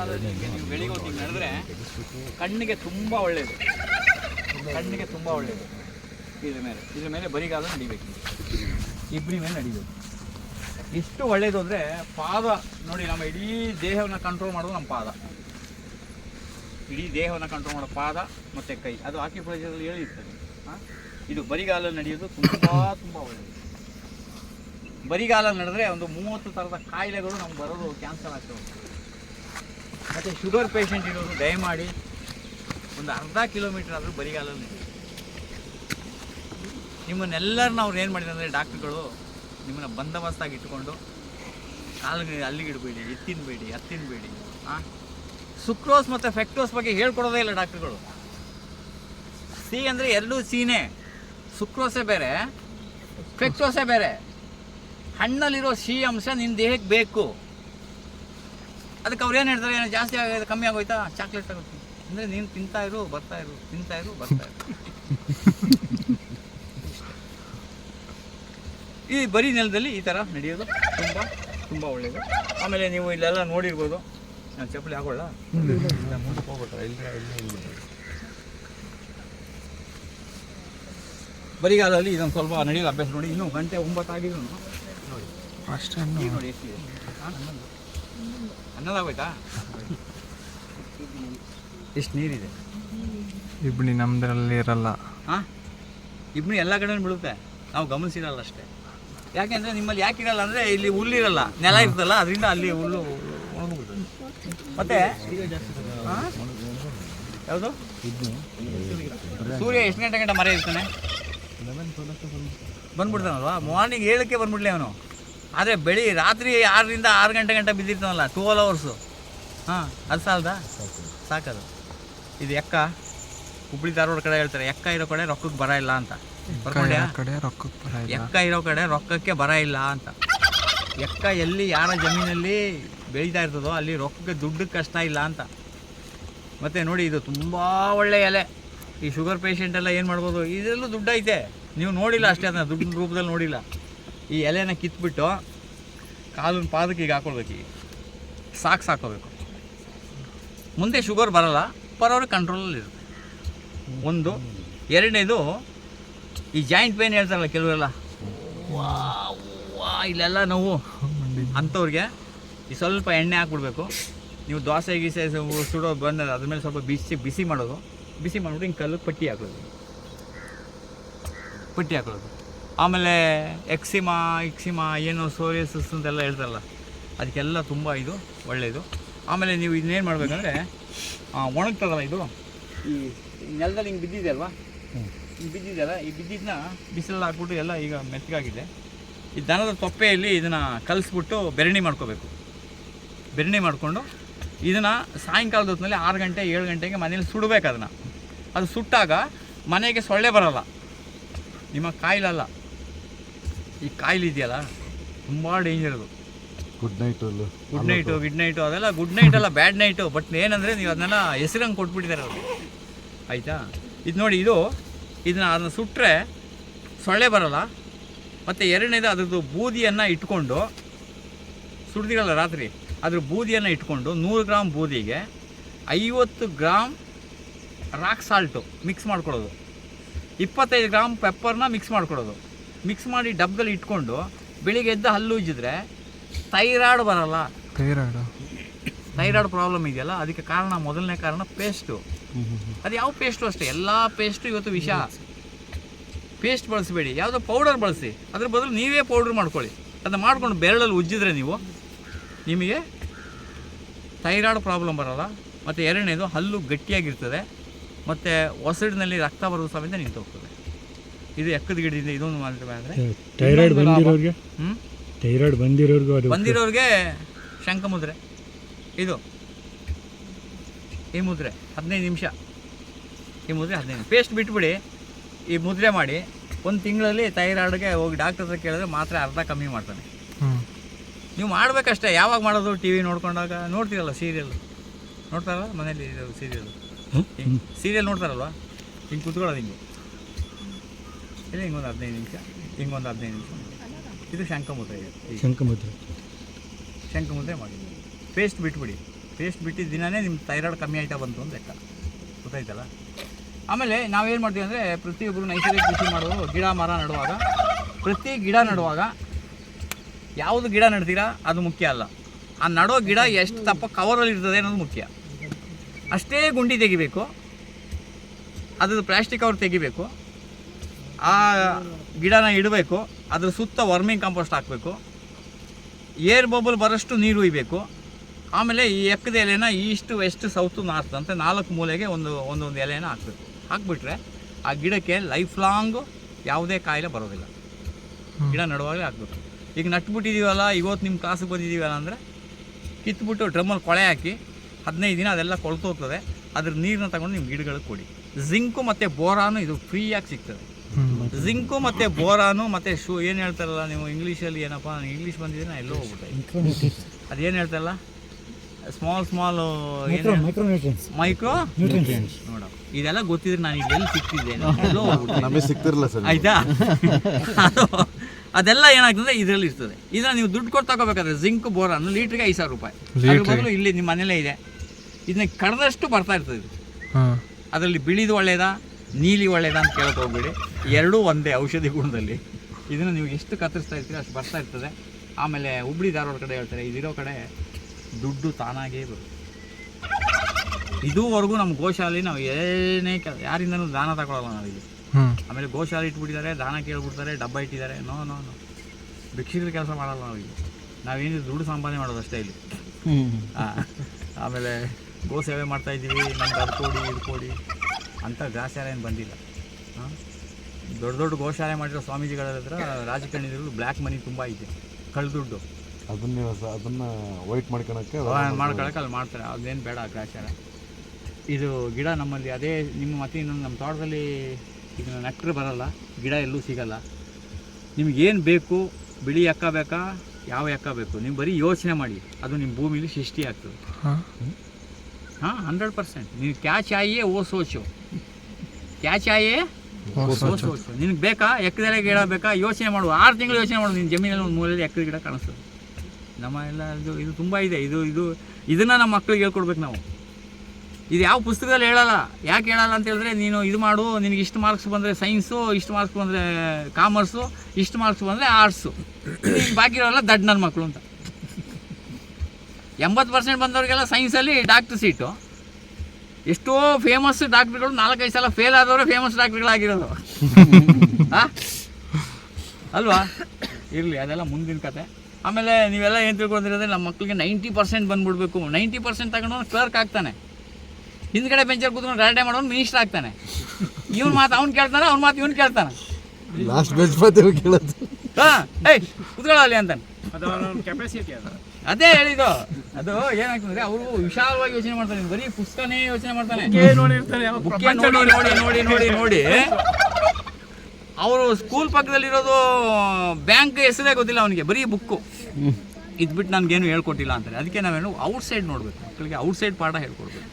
ಹೀಗೆ ನೀವು ಬೆಳಿಗ್ಗೆ ಹೋಗಿ ನಡೆದ್ರೆ ಕಣ್ಣಿಗೆ ತುಂಬ ಒಳ್ಳೆಯದು ಕಣ್ಣಿಗೆ ತುಂಬ ಒಳ್ಳೆಯದು ಇದ್ರ ಮೇಲೆ ಇದ್ರ ಮೇಲೆ ಬರಿಗಾಲ ನಡಿಬೇಕು. ಇಬ್ಬರಿ ಮೇಲೆ ನಡಿಬೇಕು. ಎಷ್ಟು ಒಳ್ಳೆಯದು ಅಂದರೆ ಪಾದ, ನೋಡಿ ನಮ್ಮ ಇಡೀ ದೇಹವನ್ನು ಕಂಟ್ರೋಲ್ ಮಾಡೋದು ನಮ್ಮ ಪಾದ. ಇಡೀ ದೇಹವನ್ನು ಕಂಟ್ರೋಲ್ ಮಾಡೋ ಪಾದ ಮತ್ತು ಕೈ. ಅದು ಆಕ್ಯುಪ್ರೆಷರಲ್ಲಿ ಹೇಳಿರ್ತದೆ. ಹಾಂ? ಇದು ಬರಿಗಾಲಲ್ಲಿ ನಡೆಯೋದು ತುಂಬ ತುಂಬ ಒಳ್ಳೆಯದು ಬರಿಗಾಲ ನಡೆದ್ರೆ ಒಂದು ಮೂವತ್ತು ಥರದ ಕಾಯಿಲೆಗಳು ನಮ್ಗೆ ಬರೋದು ಕ್ಯಾನ್ಸರ್ ಆಗ್ತವೆ ಮತ್ತು ಶುಗರ್ ಪೇಷಂಟ್ ಇರೋರು ದಯಮಾಡಿ ಒಂದು ಅರ್ಧ ಕಿಲೋಮೀಟರ್ ಆದರೂ ಬರಿಗಾಲಲ್ಲಿ ನಿಮ್ಮನ್ನೆಲ್ಲರನ್ನ ಅವ್ರು ಏನು ಮಾಡಿದ್ರು ಅಂದರೆ ಡಾಕ್ಟ್ರುಗಳು ನಿಮ್ಮನ್ನು ಬಂದೋಬಸ್ತಾಗಿ ಇಟ್ಕೊಂಡು ಕಾಲಿಗೆ ಅಲ್ಲಿಗೆ ಇಡಬೇಡಿ ಎತ್ತಿನಬೇಡಿ ಹತ್ತಿನಬೇಡಿ ಹಾಂ ಸುಕ್ರೋಸ್ ಮತ್ತು ಫೆಕ್ಟೋಸ್ ಬಗ್ಗೆ ಹೇಳ್ಕೊಡೋದೇ ಇಲ್ಲ ಡಾಕ್ಟ್ರುಗಳು. ಸಿ ಅಂದರೆ ಎರಡೂ ಸೀನೇ. ಸುಕ್ರೋಸೇ ಬೇರೆ ಫೆಕ್ಟೋಸೇ ಬೇರೆ. ಹಣ್ಣಲ್ಲಿರೋ ಸಿ ಅಂಶ ನಿನ್ನ ದೇಹಕ್ಕೆ ಬೇಕು. ಅದಕ್ಕೆ ಅವ್ರು ಏನು ಹೇಳ್ತಾರೆ ಏನೋ ಜಾಸ್ತಿ ಆಗೋದು ಕಮ್ಮಿ ಆಗೋಯ್ತಾ? ಚಾಕ್ಲೇಟ್ ತಗೋತೀನಿ ಅಂದರೆ ನೀನು ತಿಂತಾ ಇರು ಬರ್ತಾ ಇರು ತಿಂತಾ ಇರು ಬರ್ತಾ ಇರು. ಈ ಬರೀ ನೆಲದಲ್ಲಿ ಈ ಥರ ನಡೆಯೋದು ತುಂಬ ತುಂಬ ಒಳ್ಳೆಯದು ಆಮೇಲೆ ನೀವು ಇಲ್ಲೆಲ್ಲ ನೋಡಿರ್ಬೋದು. ನಾನು ಚಪ್ಪಲಿ ಹಾಕೊಳ್ಳ? ಮುಂದಕ್ಕೆ ಇಲ್ಲ ಇಲ್ಲಿ ಇಲ್ಲಿ ಬರಿಗಾಲದಲ್ಲಿ ಇದೊಂದು ಸ್ವಲ್ಪ ನಡೆಯೋದು ಅಭ್ಯಾಸ ನೋಡಿ. ಇನ್ನೂ ಗಂಟೆ ಒಂಬತ್ತಾಗಿದ್ರು ನೋಡಿ. ಅಷ್ಟೇ ನೋಡಿ ಎಷ್ಟಿದೆ. ಅನ್ನದಾಗೋಯ್ತಾ? ಎಷ್ಟು ನೀರಿದೆ? ಇಬ್ಬನಿ ನಮ್ದ್ರಲ್ಲಿ ಇರಲ್ಲ. ಹಾಂ? ಇಬ್ಬನಿ ಎಲ್ಲ ಕಡೆ ಬೀಳುತ್ತೆ. ನಾವು ಗಮನಿಸಿರಲ್ಲ ಅಷ್ಟೇ. ಯಾಕೆಂದರೆ ನಿಮ್ಮಲ್ಲಿ ಯಾಕೆ ಇರಲ್ಲ ಅಂದರೆ ಇಲ್ಲಿ ಹುಲ್ಲಿರಲ್ಲ ನೆಲ ಇರ್ತಲ್ಲ ಅದರಿಂದ ಅಲ್ಲಿ ಹುಲ್ಲು ಒಣಗ್ಬಿಡ್ತದೆ ಮತ್ತೆ ಯಾವುದು? ಸೂರ್ಯ ಎಷ್ಟು ಗಂಟೆ ಗಂಟೆ ಮರ ಇರ್ತಾನೆ? ಬಂದ್ಬಿಡ್ತಾನಲ್ವಾ? ಮಾರ್ನಿಂಗ್ ಏಳಕ್ಕೆ ಬಂದ್ಬಿಡ್ಲಿ ಅವನು. ಆದರೆ ಬೆಳಿ ರಾತ್ರಿ ಆರರಿಂದ ಆರು ಗಂಟೆ ಗಂಟೆ ಬಿದ್ದಿರ್ತಾನಲ್ಲ ಟುವೆಲ್ ಅವರ್ಸು ಹಾಂ ಅದು ಸಾಲದ? ಸಾಕದು. ಇದು ಎಕ್ಕ? ಹುಬ್ಳಿ ಧಾರವಾಡ ಕಡೆ ಹೇಳ್ತಾರೆ ಎಕ್ಕ ಇರೋ ಕಡೆ ರೊಕ್ಕಕ್ಕೆ ಬರ ಇಲ್ಲ ಅಂತ. ಕಡೆ ರೊಕ್ಕಕ್ಕೆ ಬರ ಎಕ್ಕ ಇರೋ ಕಡೆ ರೊಕ್ಕಕ್ಕೆ ಬರ ಇಲ್ಲ ಅಂತ. ಎಕ್ಕ ಎಲ್ಲಿ ಯಾರ ಜಮೀನಲ್ಲಿ ಬೆಳೀತಾ ಇರ್ತದೋ ಅಲ್ಲಿ ರೊಕ್ಕಕ್ಕೆ ದುಡ್ಡು ಕಷ್ಟ ಇಲ್ಲ ಅಂತ. ಮತ್ತು ನೋಡಿ ಇದು ತುಂಬ ಒಳ್ಳೆಯ ಎಲೆ. ಈ ಶುಗರ್ ಪೇಷೆಂಟ್ ಎಲ್ಲ ಏನು ಮಾಡ್ಬೋದು? ಇದರಲ್ಲೂ ದುಡ್ಡು ಐತೆ ನೀವು ನೋಡಿಲ್ಲ ಅಷ್ಟೇ ಅದನ್ನ ದುಡ್ಡಿನ ರೂಪದಲ್ಲಿ ನೋಡಿಲ್ಲ. ಈ ಎಲೆನ ಕಿತ್ಬಿಟ್ಟು ಕಾಲಿನ ಪಾದಕ್ಕೆ ಈಗ ಹಾಕೊಳ್ಬೇಕು ಈಗ. ಸಾಕು ಸಾಕೋಬೇಕು. ಮುಂದೆ ಶುಗರ್ ಬರಲ್ಲ ಬರೋರಿಗೆ ಕಂಟ್ರೋಲಲ್ಲಿ ಇರುತ್ತೆ. ಒಂದು. ಎರಡನೇದು, ಈ ಜಾಯಿಂಟ್ ಪೇನ್ ಹೇಳ್ತಾರಲ್ಲ ಕೆಲವರೆಲ್ಲ. ವಾ ವಾ ಇಲ್ಲೆಲ್ಲ ನೋವು. ಅಂಥವ್ರಿಗೆ ಈ ಸ್ವಲ್ಪ ಎಣ್ಣೆ ಹಾಕ್ಬಿಡ್ಬೇಕು. ನೀವು ದೋಸೆ, ಗೀಸೆ, ಸುಡೋ ಬಂದ ಅದ್ರ ಮೇಲೆ ಸ್ವಲ್ಪ ಬಿಸಿ ಬಿಸಿ ಮಾಡೋದು. ಬಿಸಿ ಮಾಡಿಬಿಟ್ಟು ಹಿಂಗೆ ಕಲ್ಲು ಪಟ್ಟಿ ಹಾಕೋದು ಪಟ್ಟಿ ಹಾಕೊಳ್ಳೋದು ಆಮೇಲೆ ಎಕ್ಸಿಮಾ ಎಕ್ಸಿಮಾ ಏನು ಸೋರಿಯಸಸ್ ಅಂತೆಲ್ಲ ಹೇಳ್ತಾರಲ್ಲ ಅದಕ್ಕೆಲ್ಲ ತುಂಬ ಇದು ಒಳ್ಳೆಯದು ಆಮೇಲೆ ನೀವು ಇದನ್ನೇನು ಮಾಡಬೇಕಂದ್ರೆ ಒಣಗ್ತದಲ್ಲ ಇದು? ಈ ನೆಲದಲ್ಲಿ ಹಿಂಗೆ ಬಿದ್ದಿದೆ ಅಲ್ವಾ? ಹಿಂಗೆ ಬಿದ್ದಿದೆಯಲ್ಲ ಈ ಬಿದ್ದಿದ್ದನ್ನ ಬಿಸಿಲಲ್ಲಿ ಹಾಕ್ಬಿಟ್ಟು ಎಲ್ಲ ಈಗ ಮೆತ್ತಗಾಗಿದೆ. ಈ ದನದ ತೊಪ್ಪೆಯಲ್ಲಿ ಇದನ್ನು ಕಲಿಸ್ಬಿಟ್ಟು ಬೆರಣಿ ಮಾಡ್ಕೋಬೇಕು. ಬೆರಣಿ ಮಾಡಿಕೊಂಡು ಇದನ್ನು ಸಾಯಂಕಾಲದ ಹೊತ್ತಿನಲ್ಲಿ ಆರು ಗಂಟೆ ಏಳು ಗಂಟೆಗೆ ಮನೇಲಿ ಸುಡಬೇಕು ಅದನ್ನು. ಅದು ಸುಟ್ಟಾಗ ಮನೆಗೆ ಸೊಳ್ಳೆ ಬರಲ್ಲ. ನಿಮ್ಮ ಕಾಯಿಲಲ್ಲ. ಈ ಕಾಯಿಲೆ ಇದೆಯಲ್ಲ ತುಂಬ ಡೇಂಜರ್ ಅದು. ಗುಡ್ ನೈಟ್ ಅಲ್ಲ. ಗುಡ್ ನೈಟು ಗಿಡ್ ನೈಟು ಅದೆಲ್ಲ ಗುಡ್ ನೈಟ್ ಅಲ್ಲ ಬ್ಯಾಡ್ ನೈಟು ಬಟ್ ಏನಂದರೆ ನೀವು ಅದನ್ನೆಲ್ಲ ಹೆಸರಂಗೆ ಕೊಟ್ಬಿಟ್ಟಿದ್ದಾರೆ ಅವರು. ಆಯಿತಾ? ಇದು ನೋಡಿ ಇದು ಇದನ್ನ ಅದನ್ನ ಸುಟ್ಟರೆ ಸೊಳ್ಳೆ ಬರಲ್ಲ. ಮತ್ತು ಎರಡನೇದು ಅದ್ರದ್ದು ಬೂದಿಯನ್ನು ಇಟ್ಕೊಂಡು ಸುಡ್ದಿರಲ್ಲ ರಾತ್ರಿ ಅದ್ರ ಬೂದಿಯನ್ನು ಇಟ್ಕೊಂಡು ನೂರು ಗ್ರಾಮ್ ಬೂದಿಗೆ ಐವತ್ತು ಗ್ರಾಮ್ ರಾಕ್ ಸಾಲ್ಟು ಮಿಕ್ಸ್ ಮಾಡ್ಕೊಳ್ಳೋದು. ಇಪ್ಪತ್ತೈದು ಗ್ರಾಮ್ ಪೆಪ್ಪರ್ನ ಮಿಕ್ಸ್ ಮಾಡ್ಕೊಳ್ಳೋದು. ಮಿಕ್ಸ್ ಮಾಡಿ ಡಬ್ಬದಲ್ಲಿ ಇಟ್ಕೊಂಡು ಬೆಳಿಗ್ಗೆ ಎದ್ದು ಹಲ್ಲು ಉಜ್ಜಿದ್ರೆ ಥೈರಾಯ್ಡ್ ಬರಲ್ಲ. ಥೈರಾಯ್ಡ್ ಥೈರಾಯ್ಡ್ ಪ್ರಾಬ್ಲಮ್ ಇದೆಯಲ್ಲ? ಅದಕ್ಕೆ ಕಾರಣ ಮೊದಲನೇ ಕಾರಣ ಪೇಸ್ಟು ಅದು ಯಾವ ಪೇಸ್ಟು ಅಷ್ಟೇ ಎಲ್ಲ ಪೇಸ್ಟು ಇವತ್ತು ವಿಷ. ಪೇಸ್ಟ್ ಬಳಸಬೇಡಿ. ಯಾವುದೋ ಪೌಡರ್ ಬಳಸಿ. ಅದ್ರ ಬದಲು ನೀವೇ ಪೌಡರ್ ಮಾಡ್ಕೊಳ್ಳಿ. ಅದನ್ನ ಮಾಡ್ಕೊಂಡು ಬೆರಳಲ್ಲಿ ಉಜ್ಜಿದ್ರೆ ನೀವು ನಿಮಗೆ ಥೈರಾಯ್ಡ್ ಪ್ರಾಬ್ಲಮ್ ಬರಲ್ಲ. ಮತ್ತು ಎರಡನೇದು ಹಲ್ಲು ಗಟ್ಟಿಯಾಗಿರ್ತದೆ. ಮತ್ತು ಒಸಡಿನಲ್ಲಿ ರಕ್ತ ಬರುವ ಸಮೇತ ನಿಂತು ಹೋಗ್ತದೆ ಇದು ಎಕ್ಕದ ಗಿಡದಿಂದ ಇದೊಂದು ಮಾಡಿದ್ರೆ ಅಂದರೆ ಥೈರಾಯ್ಡ್ ಬಂದಿರೋರ್ಗೆ? ಹ್ಞೂ ಥೈರಾಯ್ಡ್ ಬಂದಿರೋರ್ಗು ಅದು ಬಂದಿರೋರಿಗೆ ಶಂಖಮುದ್ರೆ. ಇದು. ಈ ಮುದ್ರೆ ಹದಿನೈದು ನಿಮಿಷ. ಈ ಮುದ್ರೆ ಹದಿನೈದು ಪೇಸ್ಟ್ ಬಿಟ್ಬಿಡಿ. ಈ ಮುದ್ರೆ ಮಾಡಿ ಒಂದು ತಿಂಗಳಲ್ಲಿ ಥೈರಾಯ್ಡ್ಗೆ ಹೋಗಿ ಡಾಕ್ಟರ್ ಹತ್ರ ಕೇಳಿದ್ರೆ ಮಾತ್ರ ಅರ್ಧ ಕಮ್ಮಿ ಮಾಡ್ತಾನೆ. ನೀವು ಮಾಡಬೇಕಷ್ಟೇ ಯಾವಾಗ ಮಾಡೋದು ಟಿ ವಿ ನೋಡ್ಕೊಂಡಾಗ? ನೋಡ್ತೀರಲ್ಲ ಸೀರಿಯಲ್ ನೋಡ್ತಾರಲ್ಲ ಮನೇಲಿ ಇದು ಸೀರಿಯಲ್ ಸೀರಿಯಲ್ ನೋಡ್ತಾರಲ್ವ? ಹಿಂಗೆ ಕುತ್ಕೊಳ್ಳೋದು ಹಿಂಗೆ. ಇಲ್ಲ ಹಿಂಗೊಂದು ಹದಿನೈದು ನಿಮಿಷ ಹಿಂಗೊಂದು ಹದಿನೈದು ನಿಮಿಷ. ಇದು ಶಂಕಮುದ್ರೆ ಇದೆ. ಶಂಕಮುದ್ರೆ ಮಾಡಿ. ಪೇಸ್ಟ್ ಬಿಟ್ಬಿಡಿ. ಪೇಸ್ಟ್ ಬಿಟ್ಟಿದ್ದ ದಿನವೇ ನಿಮ್ಮ ಥೈರಾಯ್ಡ್ ಕಮ್ಮಿ ಆಯ್ತಾ ಬಂತು ಅಂತ ಲೆಕ್ಕ. ಗೊತ್ತಾಯ್ತಲ್ಲ? ಆಮೇಲೆ ನಾವೇನು ಮಾಡ್ತೀವಿ ಅಂದರೆ ಪ್ರತಿಯೊಬ್ಬರು ನೈಸರ್ಗಿಕ ಕೃಷಿ ಮಾಡೋದು ಗಿಡ ಮರ ನೆಡುವಾಗ ಪ್ರತಿ ಗಿಡ ನೆಡುವಾಗ ಯಾವುದು ಗಿಡ ನೆಡ್ತೀರಾ ಅದು ಮುಖ್ಯ ಅಲ್ಲ. ಆ ನಡೋ ಗಿಡ ಎಷ್ಟು ತಪ್ಪ ಕವರಲ್ಲಿ ಇರ್ತದೆ ಅನ್ನೋದು ಮುಖ್ಯ. ಅಷ್ಟೇ ಗುಂಡಿ ತೆಗಿಬೇಕು. ಅದ್ರದ್ದು ಪ್ಲಾಸ್ಟಿಕ್ ಅವ್ರು ತೆಗಿಬೇಕು. ಆ ಗಿಡನ ಇಡಬೇಕು ಅದ್ರ ಸುತ್ತ ವರ್ಮಿಂಗ್ ಕಾಂಪೋಸ್ಟ್ ಹಾಕಬೇಕು. ಏರ್ ಬಬಲ್ ಬರೋಷ್ಟು ನೀರು ಹುಯ್ಬೇಕು ಆಮೇಲೆ ಈ ಎಕ್ಕದ ಎಲೆನ ಈಸ್ಟ್ ವೆಸ್ಟ್ ಸೌತು ನಾರ್ತ್ ಅಂತ ನಾಲ್ಕು ಮೂಲೆಗೆ ಒಂದು ಒಂದೊಂದು ಎಲೆನ ಹಾಕಬೇಕು. ಹಾಕ್ಬಿಟ್ರೆ ಆ ಗಿಡಕ್ಕೆ ಲೈಫ್ ಲಾಂಗ್ ಯಾವುದೇ ಕಾಯಿಲೆ ಬರೋದಿಲ್ಲ. ಗಿಡ ನಡುವಾಗಲೇ ಹಾಕ್ಬೇಕು. ಈಗ ನಟ್ಬಿಟ್ಟಿದ್ದೀವಲ್ಲ ಇವತ್ತು ನಿಮ್ಮ ಕ್ಲಾಸಿಗೆ ಬಂದಿದ್ದೀವಲ್ಲ ಅಂದರೆ ಕಿತ್ಬಿಟ್ಟು ಡ್ರಮ್ಮಲ್ಲಿ ಕೊಳೆ ಹಾಕಿ ಹದಿನೈದು ದಿನ ಅದೆಲ್ಲ ಕೊಳ್ತೋಗ್ತದೆ. ಅದ್ರ ನೀರನ್ನ ತಗೊಂಡು ನಿಮ್ಮ ಗಿಡಗಳಿಗೆ ಕೊಡಿ. ಜಿಂಕು ಮತ್ತು ಬೋರಾನು ಇದು ಫ್ರೀಯಾಗಿ ಸಿಗ್ತದೆ. ಜಿಂಕು ಮತ್ತೆ ಬೋರಾನು ಮತ್ತೆ ಶೂ ಏನು ಹೇಳ್ತಾರಲ್ಲ ನೀವು ಇಂಗ್ಲೀಷಲ್ಲಿ ಏನಪ್ಪ ನನಗೆ ಇಂಗ್ಲೀಷ್ ಬಂದಿದೆ ನಾ ಎಲ್ಲೋ ಹೋಗ್ಬಿಟ್ಟೆ. ಅದೇನು ಹೇಳ್ತಾರಲ್ಲ ಸ್ಮಾಲ್ ಸ್ಮಾಲ್ ಮೈಕ್ರೋ ನೋಡಪ್ಪ ಇದೆಲ್ಲ ಗೊತ್ತಿದ್ರೆ ನಾನು ಇಲ್ಲಿ ಎಲ್ಲಿ ಸಿಕ್ತಿದ್ದೆ ಎಲ್ಲೋ ಹೋಗ್ಬಿಟ್ಟೆ. ಆಯ್ತಾ? ಅದು ಅದೆಲ್ಲ ಏನಾಗ್ತದೆ ಇದರಲ್ಲಿ ಇರ್ತದೆ. ಇದನ್ನ ನೀವು ದುಡ್ಡು ಕೊಟ್ಟು ತಗೋಬೇಕಾದ್ರೆ ಜಿಂಕ್ ಬೋರಾನ್ ಲೀಟ್ರಿಗೆ ಐದು ಸಾವಿರ ರೂಪಾಯಿ. ಅದ್ರ ಬದಲು ಇಲ್ಲಿ ನಿಮ್ಮ ಮನೇಲೇ ಇದೆ. ಇದನ್ನ ಕಡ್ದಷ್ಟು ಬರ್ತಾ ಇರ್ತದೆ ಅದರಲ್ಲಿ ಬಿಳಿದು ಒಳ್ಳೇದಾ? ನೀಲಿ ಒಳ್ಳೇದಾ ಅಂತ ಕೇಳಕ್ಕೆ ಹೋಗ್ಬೇಡಿ. ಎರಡೂ ಒಂದೇ ಔಷಧಿ ಗುಣದಲ್ಲಿ. ಇದನ್ನು ನೀವು ಎಷ್ಟು ಕತ್ತರಿಸ್ತಾ ಇರ್ತೀರಿ ಅಷ್ಟು ಬರ್ತಾ ಇರ್ತದೆ. ಆಮೇಲೆ ಹುಬ್ಳಿ ಧಾರವಾಡ ಕಡೆ ಹೇಳ್ತಾರೆ ಇದಿರೋ ಕಡೆ ದುಡ್ಡು ತಾನಾಗೇ ಬರುತ್ತೆ. ಇದುವರೆಗೂ ನಮ್ಮ ಗೋಶಾಲೆ ನಾವು ಏನೇ ಕೆಲ ಯಾರಿಂದನೂ ದಾನ ತಗೊಳ್ಳಲ್ಲ ನಾವು ಇಲ್ಲಿ ಆಮೇಲೆ ಗೋಶಾಲೆ ಇಟ್ಬಿಟ್ಟಿದ್ದಾರೆ ದಾನ ಕೇಳ್ಬಿಡ್ತಾರೆ ಡಬ್ಬ ಇಟ್ಟಿದ್ದಾರೆ. No no no. ಭಿಕ್ಷಿಗಳ ಕೆಲಸ ಮಾಡಲ್ಲ ನಾವು ಇಲ್ಲಿ ನಾವೇನಿದ್ರು ದುಡ್ಡು ಸಂಪಾದನೆ ಮಾಡೋದು ಅಷ್ಟೇ ಇಲ್ಲಿ. ಆ, ಆಮೇಲೆ ಗೋ ಸೇವೆ ಮಾಡ್ತಾ ಇದ್ದೀವಿ ನಮ್ಗೆ ಅದು ಕೊಡಿ ಇದು ಕೊಡಿ. ಅಂಥ ಗ್ರಾಸಾರ ಏನು ಬಂದಿಲ್ಲ. ದೊಡ್ಡ ದೊಡ್ಡ ಗೋಶಾಲೆ ಮಾಡಿರೋ ಸ್ವಾಮೀಜಿಗಳ ಹತ್ರ ರಾಜಕಾರಣಿಗಳು ಬ್ಲ್ಯಾಕ್ ಮನಿ ತುಂಬ ಇದೆ. ಕಳೆದುಡ್ಡು ದುಡ್ಡು. ಅದನ್ನ ಅದನ್ನ ವೈಟ್ ಮಾಡ್ಕೊಳಕ್ಕೆ ಮಾಡ್ಕೊಳಕ್ಕೆ ಅಲ್ಲಿ ಮಾಡ್ತಾರೆ. ಅದೇನು ಬೇಡ ಗ್ರಾಸಾರ ಇದು ಗಿಡ ನಮ್ಮಲ್ಲಿ ಅದೇ ನಿಮ್ಮ ಮತ್ತೆ ಇನ್ನೊಂದು ನಮ್ಮ ತೋಟದಲ್ಲಿ ಇದನ್ನು ನೆಟ್ಟರೆ ಬರೋಲ್ಲ. ಗಿಡ ಎಲ್ಲೂ ಸಿಗಲ್ಲ. ನಿಮಗೇನು ಬೇಕು ಬಿಳಿ ಎಕ್ಕ ಬೇಕಾ ಯಾವ ಎಕ್ಕ ಬೇಕು? ನೀವು ಬರೀ ಯೋಚನೆ ಮಾಡಿ. ಅದು ನಿಮ್ಮ ಭೂಮಿಲಿ ಸೃಷ್ಟಿ ಆಗ್ತದೆ. ಹಾಂ? ಹಂಡ್ರೆಡ್ ಪರ್ಸೆಂಟ್ ನೀವು ಕ್ಯಾಚ್ ಆಗಿಯೇ ಓ ಸೋಚು. ಕ್ಯಾ ಚಾಹಿಯೇ ಓ ನಿನಗೆ ಬೇಕಾ? ಎಕ್ಕದೆಲ್ಲ ಗಿಡ ಬೇಕಾ? ಯೋಚನೆ ಮಾಡು ಆರು ತಿಂಗಳು ಯೋಚನೆ ಮಾಡು ನಿನ್ನ ಜಮೀನಲ್ಲಿ ಒಂದು ಮೂಲೆಯಲ್ಲಿ ಎಕ್ಕದ ಗಿಡ ಕಾಣಿಸ್ತದೆ ನಮ್ಮ ಎಲ್ಲ ಇದು ಇದು ತುಂಬ ಇದೆ. ಇದು ಇದು ಇದನ್ನು ನಮ್ಮ ಮಕ್ಳಿಗೆ ಹೇಳ್ಕೊಡ್ಬೇಕು ನಾವು. ಇದು ಯಾವ ಪುಸ್ತಕದಲ್ಲಿ ಹೇಳಲ್ಲ. ಯಾಕೆ ಹೇಳಲ್ಲ ಅಂತ ಹೇಳಿದ್ರೆ ನೀನು ಇದು ಮಾಡು ನಿನಗೆ ಇಷ್ಟು ಮಾರ್ಕ್ಸ್ ಬಂದರೆ ಸೈನ್ಸು ಇಷ್ಟು ಮಾರ್ಕ್ಸ್ ಬಂದರೆ ಕಾಮರ್ಸು ಇಷ್ಟು ಮಾರ್ಕ್ಸ್ ಬಂದರೆ ಆರ್ಟ್ಸು ಬಾಕಿ ಇರೋಲ್ಲ ದಡ್ ನನ್ನ ಮಕ್ಕಳು ಅಂತ. ಎಂಬತ್ತು ಪರ್ಸೆಂಟ್ ಬಂದವರಿಗೆಲ್ಲ ಸೈನ್ಸಲ್ಲಿ ಡಾಕ್ಟರ್ ಸೀಟು ಎಷ್ಟೋ ಫೇಮಸ್ ಡಾಕ್ಟ್ರುಗಳು ನಾಲ್ಕೈದು ಸಲ ಫೇಲ್ ಆದವರು ಫೇಮಸ್ ಡಾಕ್ಟ್ರುಗಳಾಗಿರೋದು? ಅಲ್ವಾ? ಇರಲಿ ಅದೆಲ್ಲ ಮುಂದಿನ ಕತೆ. ಆಮೇಲೆ ನೀವೆಲ್ಲ ಏನು ತಿಳ್ಕೊಂಡಿರೋದ್ರೆ ನಮ್ಮ ಮಕ್ಕಳಿಗೆ ನೈಂಟಿ ಪರ್ಸೆಂಟ್ ಬಂದ್ಬಿಡ್ಬೇಕು. ನೈಂಟಿ ಪರ್ಸೆಂಟ್ ತಗೊಂಡು ಕ್ಲರ್ಕ್ ಆಗ್ತಾನೆ. ಹಿಂದ್ಗಡೆ ಬೆಂಚರ್ ಕೂತ್ಕೊಂಡು ಗಲಾಟೆ ಮಾಡೋನು ಮಿನಿಸ್ಟರ್ ಆಗ್ತಾನೆ. ಇವ್ನ ಮಾತು ಅವ್ನು ಕೇಳ್ತಾನೆ ಅವ್ನ ಮಾತು ಇವ್ನು ಕೇಳ್ತಾನೆ. ಲಾಸ್ಟ್ ಬೆಂಚ್ ಮಾತು ಕೇಳೋದು. ಹಾಂ ಏಯ್ ಕುತ್ಕೊಳ್ಳಲ್ಲಿ ಅಂತಾನೆ. ಅದೇ. ಹೇಳಿದ್ದು. ಅದು ಏನಾಗ್ತದೆ ಅವರು ವಿಶಾಲವಾಗಿ ಯೋಚನೆ ಮಾಡ್ತಾನೆ ಬರೀ ಪುಸ್ತಕನೇ ಯೋಚನೆ ಮಾಡ್ತಾನೆ. ನೋಡಿ ನೋಡಿ ನೋಡಿ ನೋಡಿ ನೋಡಿ ಅವರು ಸ್ಕೂಲ್ ಪಕ್ಕದಲ್ಲಿರೋದು ಬ್ಯಾಂಕ್ ಹೆಸರೇ ಗೊತ್ತಿಲ್ಲ ಅವನಿಗೆ. ಬರೀ ಬುಕ್ಕು. ಇದ್ಬಿಟ್ಟು ನನಗೇನು ಹೇಳ್ಕೊಟ್ಟಿಲ್ಲ ಅಂತಾರೆ. ಅದಕ್ಕೆ ನಾವೇನು ಔಟ್ಸೈಡ್ ನೋಡ್ಬೇಕು. ಮಕ್ಕಳಿಗೆ ಔಟ್ಸೈಡ್ ಪಾಠ ಹೇಳ್ಕೊಡ್ಬೇಕು.